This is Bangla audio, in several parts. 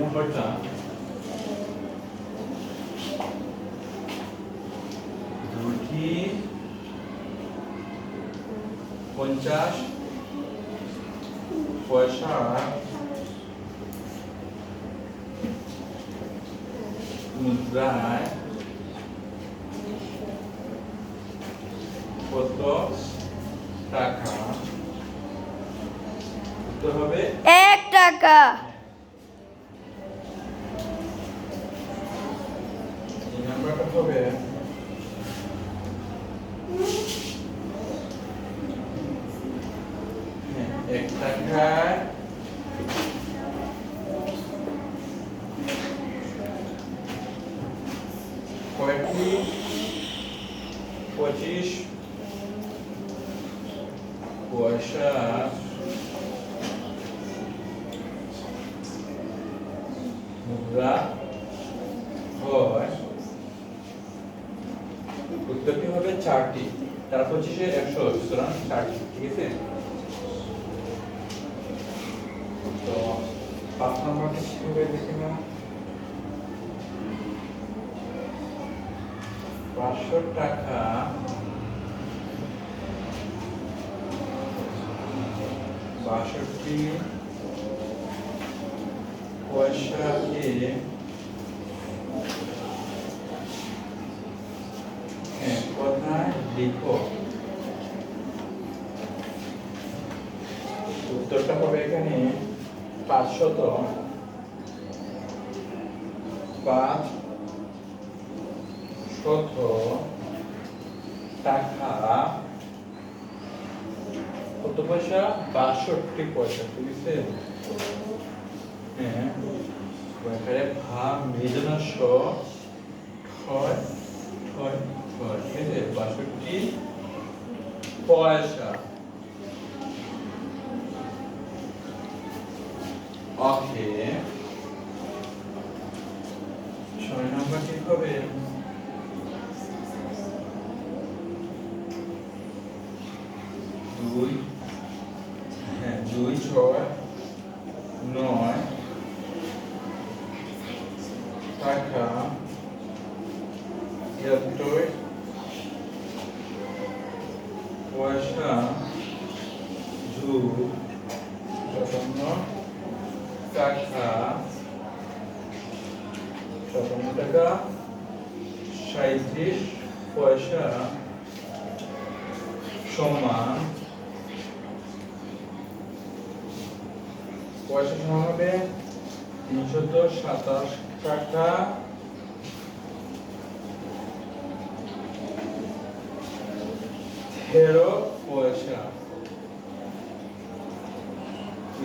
নম্বরটা দুটি পঞ্চাশ পয়সা মুদ্রায় কত টাকা? হবে এক টাকা। এই নাম্বারটা হবে হ্যাঁ, এক টাকায় কয়টি পঁচিশ পয়সা মুদ্রা হয় উত্তরটি হবে চারটি পঁচিশে একশো সুতরাং চারটি ঠিক আছে? তো পাঁচ দেখে পাঁচশো টাকা। বাষট্টি পয়সাকে হ্যাঁ, লিখো। উত্তরটা হবে এখানে পাঁচশত পাঁচ শত টাকা। কত পয়সা? বাষট্টি পয়সা ঠিক আছে হ্যাঁ ভাব মেজনাস্য ছয় ছয় ছয় ঠিক আছে বাষট্টি পয়সা। ওকে। ছয় নম্বর ঠিক হবে? দুই। হ্যাঁ দুই ছয় নয়। টাকা। তিয়াত্তর পয়সা যোগ সাতান্ন টাকা টাকা সাঁত্রিশ পয়সা সমান পয়সা সমান হবে তিনশত সাতাশ টাকা তেরো পয়সা।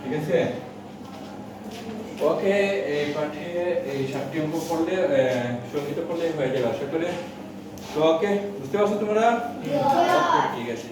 ঠিক আছে? ওকে এই পাঠে এই সাতটি অঙ্ক করলে সংগীত করলে হয়ে যাবে আশা করে। তো ওকে বুঝতে পারছ তোমরা? ঠিক আছে।